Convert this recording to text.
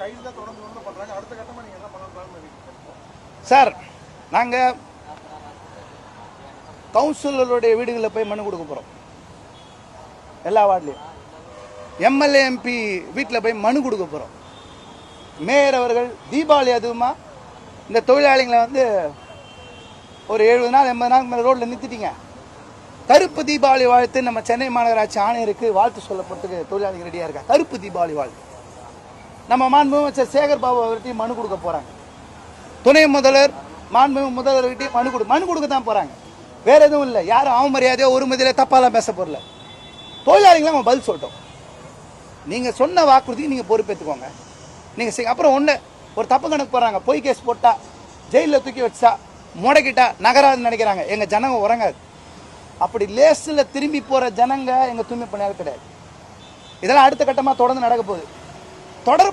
கைது தான் தொடர்ந்து தொடர்ந்து அடுத்த என்ன பண்ணலாம்னு சார் நாங்கள் கவுன்சிலருடைய வீடுகளில் போய் மனு கொடுக்க போகிறோம் எல்லா வார்டுலையும். எம்எல்ஏ எம்பி வீட்டில் போய் மனு கொடுக்க போகிறோம் மேயர் அவர்கள் தீபாவளி அதுவுமா இந்த தொழிலாளிகளை வந்து ஒரு எழுபது நாள் எண்பது நாள் மேலே ரோட்டில் நிறுத்திட்டீங்க. கருப்பு தீபாவளி வாழ்த்து நம்ம சென்னை மாநகராட்சி ஆணையருக்கு வாழ்த்து சொல்லப்படுறதுக்கு தொழிலாளிகள் ரெடியாக இருக்கா? கருப்பு தீபாவளி வாழ்த்து. நம்ம மாண்பு அமைச்சர் சேகர் பாபு அவர்கிட்டையும் மனு கொடுக்க போகிறாங்க துணை முதல்வர் மாண்பு முதல்வர்கிட்டையும் மனு கொடு மனு கொடுக்க தான் போகிறாங்க வேற எதுவும் இல்லை. யாரும் அவமரியாதையோ ஒரு மதியில தப்பாலாம் பேச போறல தொழிலாளிகளாம் நம்ம பதில் சொல்லிட்டோம். நீங்கள் சொன்ன வாக்குறுதிக்கு நீங்கள் பொறுப்பேற்றுக்கோங்க நீங்கள் செய் அப்புறம் ஒன்று ஒரு தப்பு கணக்கு போடுறாங்க. பொய் கேஸ் போட்டா ஜெயிலில் தூக்கி வச்சா முடக்கிட்டா நகராதுன்னு நினைக்கிறாங்க. எங்கள் ஜனங்க உறங்காது. அப்படி லேஸில் திரும்பி போகிற ஜனங்க எங்கள் தூய்மை பணியாளர் கிடையாது. இதெல்லாம் அடுத்த கட்டமாக தொடர்ந்து நடக்க போகுது. தொடர